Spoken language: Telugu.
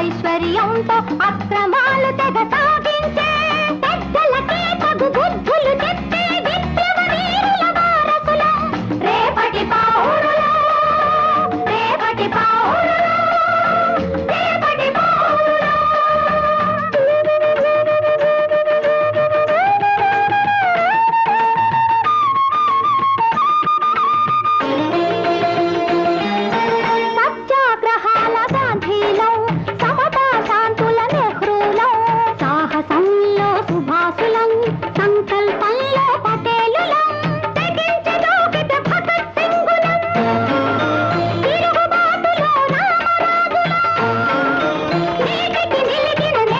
ఐశ్వర్యంతో అక్రమాలు తెగ సాగించే పెద్దలకే తగు బుద్ధులు చెప్పే విప్లవీరుల రేపటి పౌరులం. நல்ல